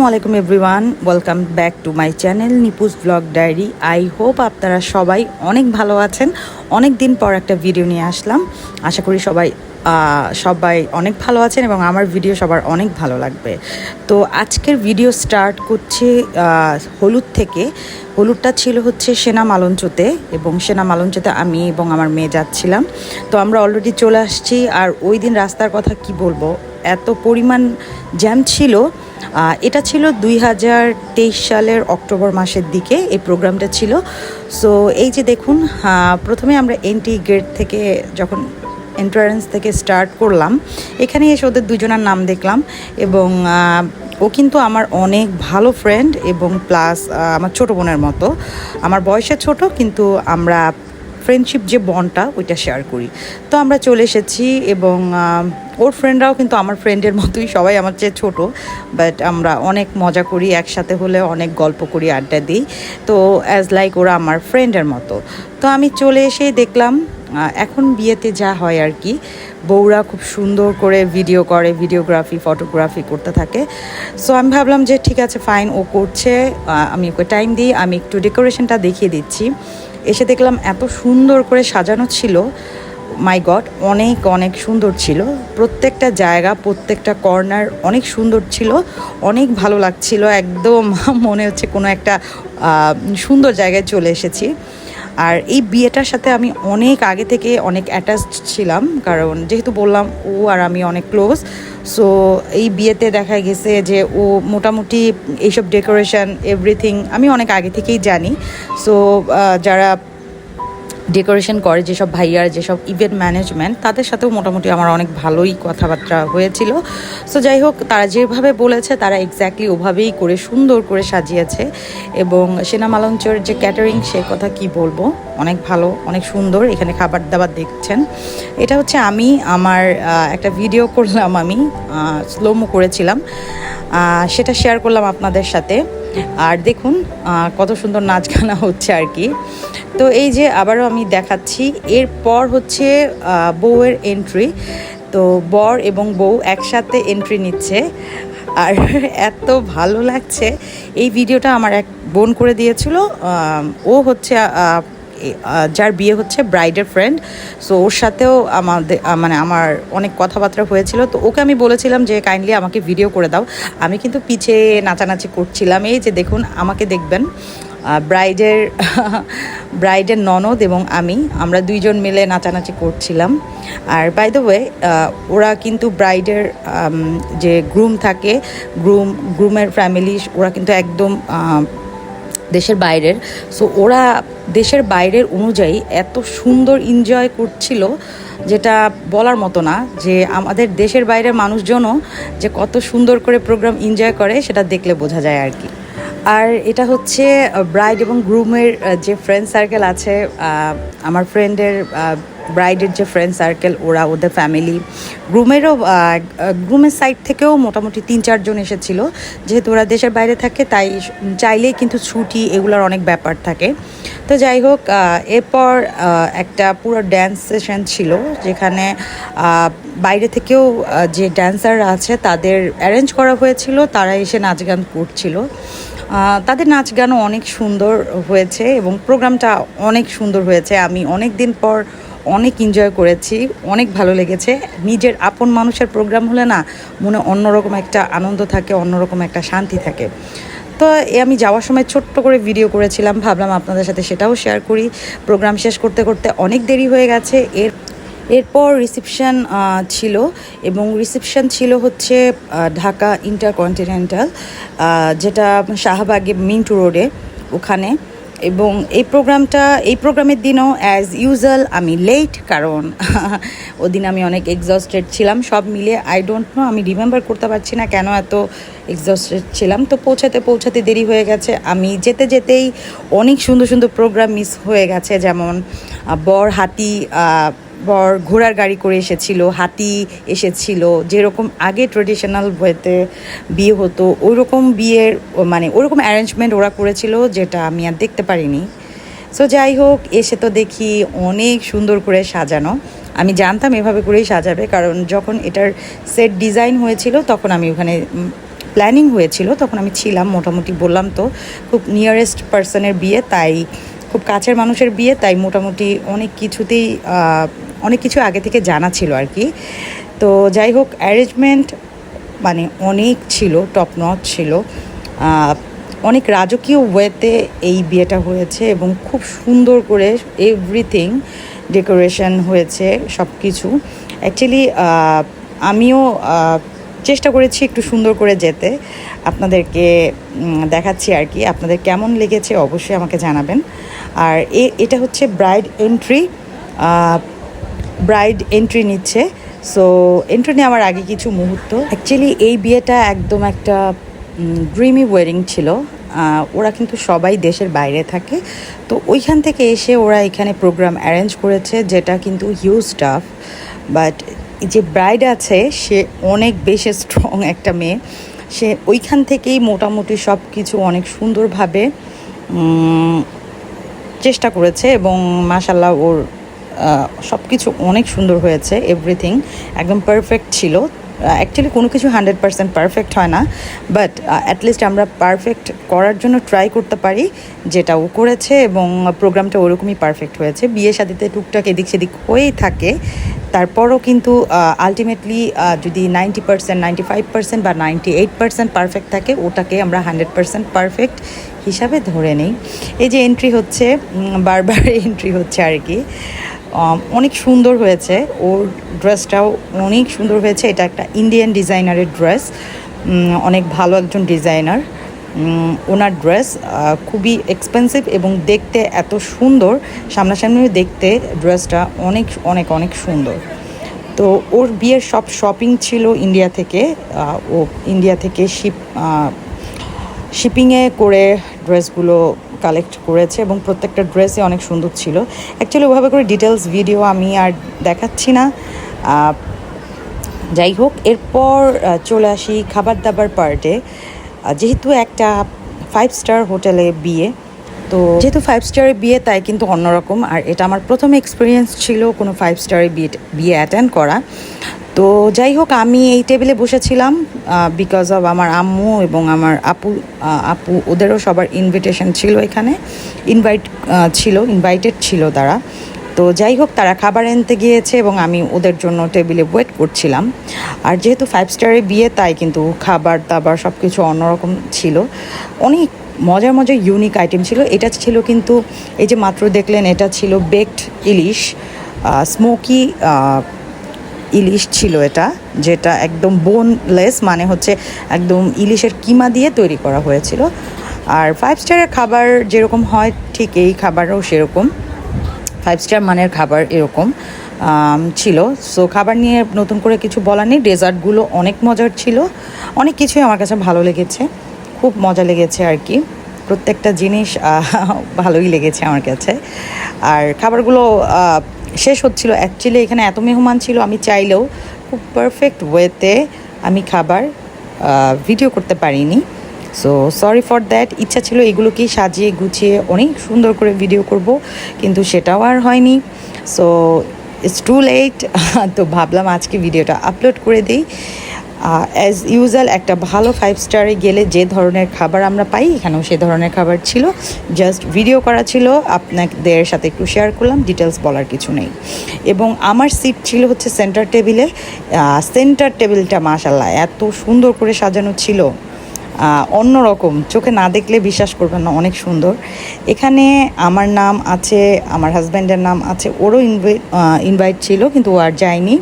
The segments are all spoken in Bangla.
আসসালামু আলাইকুম everyone welcome back to my channel Nipu's blog diary I hope আপনারা সবাই অনেক ভালো আছেন। অনেক দিন পর একটা ভিডিও নিয়ে আসলাম। আশা করি সবাই সবাই অনেক ভালো আছেন এবং আমার ভিডিও সবার অনেক ভালো লাগবে। তো আজকের ভিডিও স্টার্ট করছে হলুদ থেকে। হলুদটা ছিল হচ্ছে সেনা মালঞ্চতে এবং সেনা মালঞ্চতে আমি এবং আমার মেয়ে যাচ্ছিলাম। তো আমরা অলরেডি চলে আসছি। আর ওই দিন রাস্তার কথা কি বলব? এত পরিমাণ জ্যাম ছিল। এটা ছিল দুই হাজার তেইশ সালের অক্টোবর মাসের দিকে, এই প্রোগ্রামটা ছিল। সো এই যে দেখুন প্রথমে আমরা এন্ট্রি গেট থেকে যখন এন্ট্রান্স থেকে স্টার্ট করলাম, এখানে এসে ওদের দুজনার নাম দেখলাম এবং ও কিন্তু আমার অনেক ভালো ফ্রেন্ড এবং প্লাস আমার ছোট বোনের মতো। আমার বয়সে ছোট, কিন্তু আমরা ফ্রেন্ডশিপ যে বন্ডটা ওইটা শেয়ার করি। তো আমরা চলে এসেছি এবং ওর ফ্রেন্ডরাও কিন্তু আমার ফ্রেন্ডের মতোই, সবাই আমার চেয়ে ছোট। বাট আমরা অনেক মজা করি, একসাথে হলে অনেক গল্প করি, আড্ডা দিই। তো অ্যাজ লাইক ওরা আমার ফ্রেন্ডের মতো। তো আমি চলে এসে দেখলাম এখন বিয়েতে যা হয় আর কি, বউরা খুব সুন্দর করে ভিডিও করে ভিডিওগ্রাফি ফটোগ্রাফি করতে থাকে। সো আমি ভাবলাম যে ঠিক আছে ফাইন ও করছে। আমি ওকে টাইম দিই, আমি একটু ডেকোরেশনটা দেখিয়ে দিচ্ছি। এসে দেখলাম এত সুন্দর করে সাজানো ছিল। মাই গড অনেক অনেক সুন্দর ছিল। প্রত্যেকটা জায়গা, প্রত্যেকটা কর্নার অনেক সুন্দর ছিল। অনেক ভালো লাগছিল। একদম মনে হচ্ছে কোনো একটা সুন্দর জায়গায় চলে এসেছি। আর এই বিয়েটার সাথে আমি অনেক আগে থেকে অনেক অ্যাটাচড ছিলাম, কারণ যেহেতু বললাম ও আর আমি অনেক ক্লোজ সো এই বিয়েতে দেখা গেছে যে ও মোটামুটি এইসব ডেকোরেশন এভরিথিং আমি অনেক আগে থেকেই জানি। সো যারা ডেকোরেশন করে যেসব ভাইয়ার যেসব ইভেন্ট ম্যানেজমেন্ট তাদের সাথেও মোটামুটি আমার অনেক ভালোই কথাবার্তা হয়েছিল। সো যাই হোক, তারা যেভাবে বলেছে, তারা এক্স্যাক্টলি ওভাবেই করে, সুন্দর করে সাজিয়েছে। এবং সেনা মালঞ্চর যে ক্যাটারিং সে কথা কি বলব? অনেক ভালো, অনেক সুন্দর। এখানে খাবার দাবার দেখছেন। এটা হচ্ছে আমি, আমার একটা ভিডিও করলাম আমি স্লোমো করেছিলাম। সেটা শেয়ার করলাম আপনাদের সাথে। আর দেখুন কত সুন্দর নাচ গানা হচ্ছে আর কি। তো এই যে আবারও আমি দেখাচ্ছি, এরপর হচ্ছে বউয়ের এন্ট্রি তো বর এবং বউ একসাথে এন্ট্রি নিচ্ছে। আর এত ভালো লাগছে। এই ভিডিওটা আমার এক বোন করে দিয়েছিল। ও হচ্ছে যার বিয়ে হচ্ছে ব্রাইডের ফ্রেন্ড। সো ওর সাথেও আমাদের মানে আমার অনেক কথাবার্তা হয়েছিল। তো ওকে আমি বলেছিলাম যে কাইন্ডলি আমাকে ভিডিও করে দাও। আমি কিন্তু পিছে নাচানাচি করছিলাম। এই যে দেখুন, আমাকে দেখবেন ব্রাইডের ব্রাইডের ননদ এবং আমি, আমরা দুইজন মিলে নাচানাচি করছিলাম। আর বাই দ্য ওয়ে ওরা কিন্তু ব্রাইডের যে গ্রুম থাকে গ্রুম গ্রুমের ফ্যামিলি ওরা কিন্তু একদম দেশের বাইরের। সো ওরা দেশের বাইরের অনুযায়ী এত সুন্দর এনজয় করছিল যেটা বলার মতো না, যে আমাদের দেশের বাইরের মানুষজনও যে কত সুন্দর করে প্রোগ্রাম এনজয় করে সেটা দেখলে বোঝা যায় আর কি। আর এটা হচ্ছে ব্রাইড এবং গ্রুমের যে ফ্রেন্ড সার্কেল আছে আমার ফ্রেন্ডের ব্রাইডের যে ফ্রেন্ড সার্কেল ওরা, ওদের ফ্যামিলি গ্রুমেরও গ্রুমের সাইড থেকেও মোটামুটি তিন চারজন এসেছিল। যেহেতু ওরা দেশের বাইরে থাকে, তাই চাইলেই কিন্তু ছুটি এগুলোর অনেক ব্যাপার থাকে। তো যাই হোক এরপর একটা পুরো ড্যান্স সেশন ছিল, যেখানে বাইরে থেকেও যে ড্যান্সাররা আছে, তাদের অ্যারেঞ্জ করা হয়েছিল, তারা এসে নাচ গান করছিল। তাদের নাচ গানও অনেক সুন্দর হয়েছে এবং প্রোগ্রামটা অনেক সুন্দর হয়েছে। আমি অনেক দিন পর অনেক এনজয় করেছি, অনেক ভালো লেগেছে। নিজের আপন মানুষের প্রোগ্রাম হলে না মনে অন্যরকম একটা আনন্দ থাকে, অন্যরকম একটা শান্তি থাকে। তো আমি যাওয়ার সময় ছোট্ট করে ভিডিও করেছিলাম, ভাবলাম আপনাদের সাথে সেটাও শেয়ার করি। প্রোগ্রাম শেষ করতে করতে অনেক দেরি হয়ে গেছে, এর এরপর রিসেপশন ছিল এবং রিসেপশন ছিল হচ্ছে ঢাকা ইন্টারকন্টিনেন্টাল যেটা শাহবাগে মিন্টু রোডে ওখানে এবং এই প্রোগ্রামটা, এই প্রোগ্রামের দিনও অ্যাজ ইউজুয়াল আমি লেট কারণ ওদিন আমি অনেক এক্সস্টেড ছিলাম, সব মিলে আই ডোন্ট নো আমি রিমেম্বার করতে পারছি না কেন এত এক্সস্টেড ছিলাম। তো পৌঁছাতে পৌঁছাতে দেরি হয়ে গেছে। আমি যেতে যেতেই অনেক সুন্দর সুন্দর প্রোগ্রাম মিস হয়ে গেছে, যেমন বর হাতি বর ঘোড়ার গাড়ি করে এসেছিল, হাতি এসেছিল, যেরকম আগে ট্রেডিশনাল ওয়েতে বিয়ে হতো ওই রকম বিয়ের মানে ওরকম অ্যারেঞ্জমেন্ট ওরা করেছিল যেটা আমি আর দেখতে পারিনি। সো যাই হোক, এসে তো দেখি অনেক সুন্দর করে সাজানো। আমি জানতাম এভাবে করেই সাজাবে, কারণ যখন এটার সেট ডিজাইন হয়েছিল, তখন আমি ওখানে প্ল্যানিং হয়েছিল, তখন আমি ছিলাম, মোটামুটি বললাম তো, খুব নিয়ারেস্ট পার্সনের বিয়ে, তাই খুব কাছের মানুষের বিয়ে, তাই মোটামুটি অনেক কিছুতেই অনেক কিছু আগে থেকে জানা ছিল আর কি। তো যাই হোক অ্যারেঞ্জমেন্ট মানে অনেক ছিল টপ নচ ছিল। অনেক রাজকীয় ওয়েতে এই বিয়েটা হয়েছে এবং খুব সুন্দর করে এভরিথিং ডেকোরেশন হয়েছে সব কিছু অ্যাকচুয়ালি আমিও চেষ্টা করেছি একটু সুন্দর করে যেতে। আপনাদেরকে দেখাচ্ছি আর কি, আপনাদের কেমন লেগেছে অবশ্যই আমাকে জানাবেন। আর এটা হচ্ছে ব্রাইড এন্ট্রি ব্রাইড এন্ট্রি নিচ্ছে। সো এন্ট্রি নেওয়ার আগে কিছু মুহূর্ত। অ্যাকচুয়ালি এই বিয়েটা একদম একটা ড্রিমি ওয়েডিং ছিল। ওরা কিন্তু সবাই দেশের বাইরে থাকে। তো ওইখান থেকে এসে ওরা এখানে প্রোগ্রাম অ্যারেঞ্জ করেছে, যেটা কিন্তু হিউজ টাফ বাট যে ব্রাইড আছে, সে অনেক বেশি স্ট্রং একটা মেয়ে। সে ওইখান থেকেই মোটামুটি সব কিছু অনেক সুন্দরভাবে চেষ্টা করেছে এবং মাসাল্লাহ ওর সব কিছু অনেক সুন্দর হয়েছে এভরিথিং একদম পারফেক্ট ছিল। অ্যাকচুয়ালি কোনো কিছু হান্ড্রেড পার্সেন্ট পারফেক্ট হয় না বাট অ্যাটলিস্ট আমরা পারফেক্ট করার জন্য ট্রাই করতে পারি, যেটা ও করেছে এবং প্রোগ্রামটা ওরকমই পারফেক্ট হয়েছে। বিয়ে শাদিতে টুকটাক এদিক সেদিক হয়েই থাকে, তারপরও কিন্তু আলটিমেটলি যদি ninety percent ninety five percent বা নাইনটি এইট পার্সেন্ট পারফেক্ট থাকে, ওটাকে আমরা হান্ড্রেড পার্সেন্ট পারফেক্ট হিসাবে ধরে নিই। এই যে এন্ট্রি হচ্ছে বারবার এন্ট্রি হচ্ছে আর কি। অনেক সুন্দর হয়েছে। ওর ড্রেসটাও অনেক সুন্দর হয়েছে। এটা একটা ইন্ডিয়ান ডিজাইনারের ড্রেস অনেক ভালো একজন ডিজাইনার ওনার ড্রেস খুবই এক্সপেন্সিভ এবং দেখতে এত সুন্দর। সামনাসামনি দেখতে ড্রেসটা অনেক অনেক অনেক সুন্দর। তো ওর বিয়ের সব শপিং ছিল ইন্ডিয়া থেকে। ও ইন্ডিয়া থেকে শিপ শিপিংয়ে করে ড্রেসগুলো কালেক্ট করেছে এবং প্রত্যেকটা ড্রেসই অনেক সুন্দর ছিল। অ্যাকচুয়ালি ওভাবে করে ডিটেলস ভিডিও আমি আর দেখাচ্ছি না। যাই হোক, এরপর চলে আসি খাবার দাবার পার্টে যেহেতু একটা ফাইভ স্টার হোটেলে বিয়ে, তো যেহেতু ফাইভ স্টারের বিয়ে, তাই কিন্তু অন্যরকম। আর এটা আমার প্রথম এক্সপিরিয়েন্স ছিল কোনো ফাইভ স্টারের বিয়ে বিয়ে অ্যাটেন্ড করা। তো যাই হোক, আমি এই টেবিলে বসেছিলাম বিকজ অফ আমার আম্মু এবং আমার আপু আপু, ওদেরও সবার ইনভিটেশন ছিল এখানে। ইনভাইট ছিল ইনভাইটেড ছিল তারা। তো যাই হোক, তারা খাবার এনতে গিয়েছে এবং আমি ওদের জন্য টেবিলে ওয়েট করছিলাম। আর যেহেতু ফাইভ স্টারের বিয়ে, তাই কিন্তু খাবার, দাবার সব কিছু অন্যরকম ছিল। অনেক মজার মজার ইউনিক আইটেম ছিল। এটা ছিল কিন্তু, এই যে মাত্র দেখলেন, এটা ছিল বেকড ইলিশ স্মোকি ইলিশ ছিল এটা, যেটা একদম বোনলেস মানে হচ্ছে একদম ইলিশের কিমা দিয়ে তৈরি করা হয়েছিল। আর ফাইভ স্টারের খাবার যেরকম হয়, ঠিক এই খাবারও সেরকম। ফাইভ স্টার মানের খাবার এরকম ছিল। সো খাবার নিয়ে নতুন করে কিছু বলার নেই। ডেজার্টগুলো অনেক মজার ছিল। অনেক কিছুই আমার কাছে ভালো লেগেছে। খুব মজা লেগেছে আর কি। প্রত্যেকটা জিনিস ভালোই লেগেছে আমার কাছে। আর খাবারগুলো শেষ হচ্ছিল। অ্যাকচুয়ালি এখানে এত মেহমান ছিল, আমি চাইলেও খুব পারফেক্ট ওয়েতে আমি খাবার ভিডিও করতে পারিনি। সো সরি ফর দ্যাট ইচ্ছা ছিল এগুলোকেই সাজিয়ে গুছিয়ে অনেক সুন্দর করে ভিডিও করব, কিন্তু সেটাও আর হয়নি। সো ইটস টু লেট তো ভাবলাম আজকে ভিডিওটা আপলোড করে দিই। অ্যাজ ইউজুয়াল একটা ভালো ফাইভ স্টারে গেলে যে ধরনের খাবার আমরা পাই, এখানেও সে ধরনের খাবার ছিল। জাস্ট ভিডিও করা ছিল, আপনাদের সাথে একটু শেয়ার করলাম ডিটেলস বলার কিছু নেই। এবং আমার সিট ছিল হচ্ছে সেন্টার টেবিলে সেন্টার টেবিলটা মাশাল্লাহ এত সুন্দর করে সাজানো ছিল। অন্যরকম, চোখে না দেখলে বিশ্বাস করবেন না, অনেক সুন্দর। এখানে আমার নাম আছে, আমার হাজব্যান্ডের নাম আছে, ওরও ইনভাইট ছিল, কিন্তু ও আর যায়নি।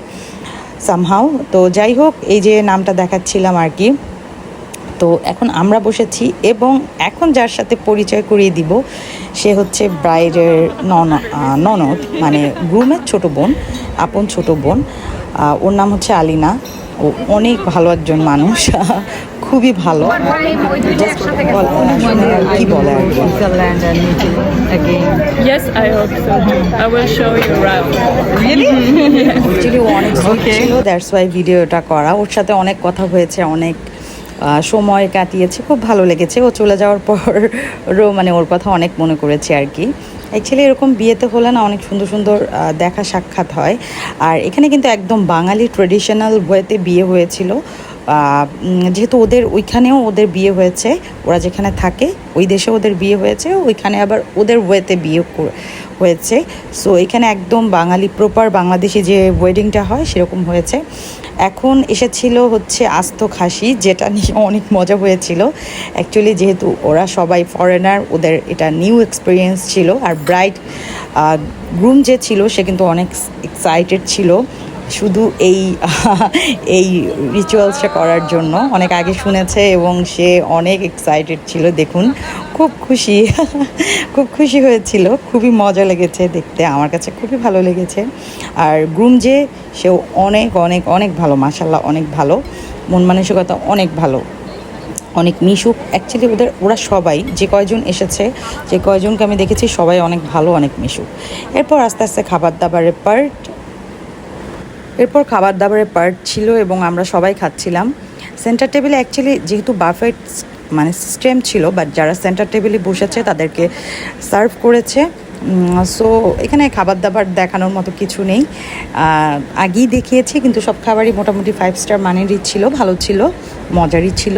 সামহাও তো যাই হোক, এই যে নামটা দেখাচ্ছিলাম আর কি। তো এখন আমরা বসেছি এবং এখন যার সাথে পরিচয় করিয়ে দিব, সে হচ্ছে ব্রাইডের নন ননদ মানে গ্রুমের ছোট বোন, আপন ছোট বোন। ওর নাম হচ্ছে আলিনা। অনেক ভালো একজন মানুষ। খুবই ভালো। কি বলে আর কি? Switzerland and Italy again. Yes, I hope so. I will show you around. Actually অনেক ছিল দ্যাটস ওয়াই ভিডিওটা করা। ওর সাথে অনেক কথা হয়েছে অনেক সময় কাটিয়েছে খুব ভালো লেগেছে। ও চলে যাওয়ার পরও মানে ওর কথা অনেক মনে করেছে আর কি। অ্যাকচুয়ালি এরকম বিয়েতে হলে না অনেক সুন্দর সুন্দর দেখা সাক্ষাৎ হয়। আর এখানে কিন্তু একদম বাঙালি ট্রেডিশনাল ওয়েতে বিয়ে হয়েছিল। যেহেতু ওদের ওইখানেও ওদের বিয়ে হয়েছে, ওরা যেখানে থাকে, ওই দেশে ওদের বিয়ে হয়েছে, ওইখানে আবার ওদের ওয়েতে বিয়ে হয়েছে। সো এখানে একদম বাঙালি প্রপার বাংলাদেশি যে ওয়েডিংটা হয়, সেরকম হয়েছে। এখন এসেছিল হচ্ছে আস্ত খাসি, যেটা নিয়ে অনেক মজা হয়েছিল। অ্যাকচুয়ালি যেহেতু ওরা সবাই ফরেনার ওদের এটা নিউ এক্সপিরিয়েন্স ছিল। আর ব্রাইড গ্রুম যে ছিল, সে কিন্তু অনেক এক্সাইটেড ছিল। শুধু এই এই রিচুয়ালসটা করার জন্য। অনেক আগে শুনেছে এবং সে অনেক এক্সাইটেড ছিল, দেখুন। খুব খুশি খুব খুশি হয়েছিল। খুবই মজা লেগেছে দেখতে, আমার কাছে খুবই ভালো লেগেছে। আর গ্রুম যে, সেও অনেক অনেক অনেক ভালো মাসাল্লাহ অনেক ভালো। মন মানসিকতা অনেক ভালো। অনেক মিশুক। অ্যাকচুয়ালি ওদের, ওরা সবাই, যে কয়জন এসেছে, যে কয়জনকে আমি দেখেছি, সবাই অনেক ভালো, অনেক মিশুক। এরপর আস্তে আস্তে খাবার দাবারের পার্ট এরপর খাবার দাবারের পার্ট ছিল এবং আমরা সবাই খাচ্ছিলাম। সেন্টার টেবিলে অ্যাকচুয়ালি যেহেতু বাফেট মানে সিস্টেম ছিল বাট যারা সেন্টার টেবিলে বসেছে তাদেরকে সার্ভ করেছে। সো এখানে খাবার দাবার দেখানোর মতো কিছু নেই। আগেই দেখিয়েছি, কিন্তু সব খাবারই মোটামুটি ফাইভ স্টার মানেরই ছিল, ভালো ছিল, মজারই ছিল।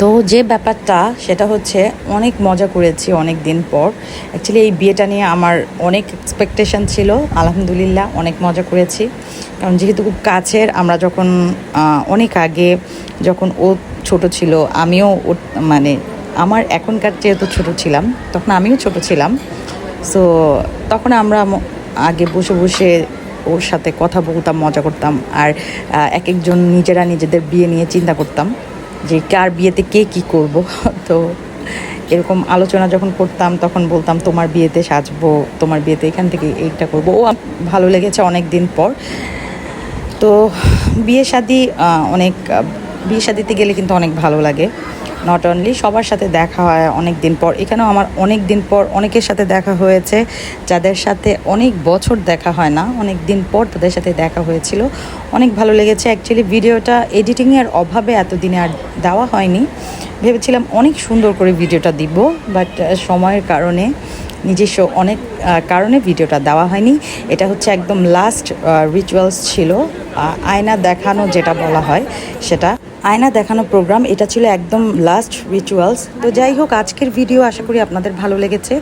তো যে ব্যাপারটা, সেটা হচ্ছে অনেক মজা করেছি অনেক দিন পর। অ্যাকচুয়ালি এই বিয়েটা নিয়ে আমার অনেক এক্সপেকটেশন ছিল। আলহামদুলিল্লাহ, অনেক মজা করেছি। কারণ যেহেতু খুব কাছের, আমরা যখন অনেক আগে যখন ও ছোট ছিল, আমিও মানে আমার এখনকার যেহেতু ছোট ছিলাম, তখন আমিও ছোট ছিলাম। সো তখন আমরা আগে বসে বসে ওর সাথে কথা বলতাম, মজা করতাম। আর এক একজন নিজেরা নিজেদের বিয়ে নিয়ে চিন্তা করতাম। যে কার বিয়েতে কে কি করব? তো এরকম আলোচনা যখন করতাম, তখন বলতাম, তোমার বিয়েতে সাজবো, তোমার বিয়েতে এখান থেকে এইটা করব। ও ভালো লেগেছে অনেক দিন পর। তো বিয়ে শাদি অনেক বিয়ে শাদিতে গেলে কিন্তু অনেক ভালো লাগে। নট অনলি সবার সাথে দেখা হয় অনেক দিন পর, এখানেও আমার অনেক দিন পর অনেকের সাথে দেখা হয়েছে যাদের সাথে অনেক বছর দেখা হয় না অনেক দিন পর তাদের সাথে দেখা হয়েছিল। অনেক ভালো লেগেছে অ্যাকচুয়ালি ভিডিওটা এডিটিংয়ের অভাবে এতদিনে আর দেওয়া হয়নি। ভেবেছিলাম অনেক সুন্দর করে ভিডিওটা দিব বাট সময়ের কারণে, নিজস্ব অনেক কারণে ভিডিওটা দেওয়া হয়নি। এটা হচ্ছে একদম লাস্ট রিচুয়ালস ছিল আয়না দেখানো যেটা বলা হয় সেটা। আয়না দেখানো প্রোগ্রাম এটা ছিল একদম লাস্ট রিচুয়ালস তো যাই হোক, আজকের ভিডিও আশা করি আপনাদের ভালো লেগেছে।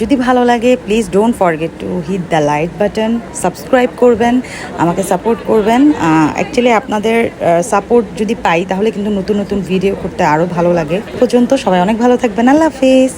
যদি ভালো লাগে please don't forget to hit the like button subscribe করবেন, আমাকে সাপোর্ট করবেন। অ্যাকচুয়ালি আপনাদের সাপোর্ট যদি পাই, তাহলে কিন্তু নতুন নতুন ভিডিও করতে আরও ভালো লাগে। পর্যন্ত সবাই অনেক ভালো থাকবেন। আল্লাহ হাফিজ।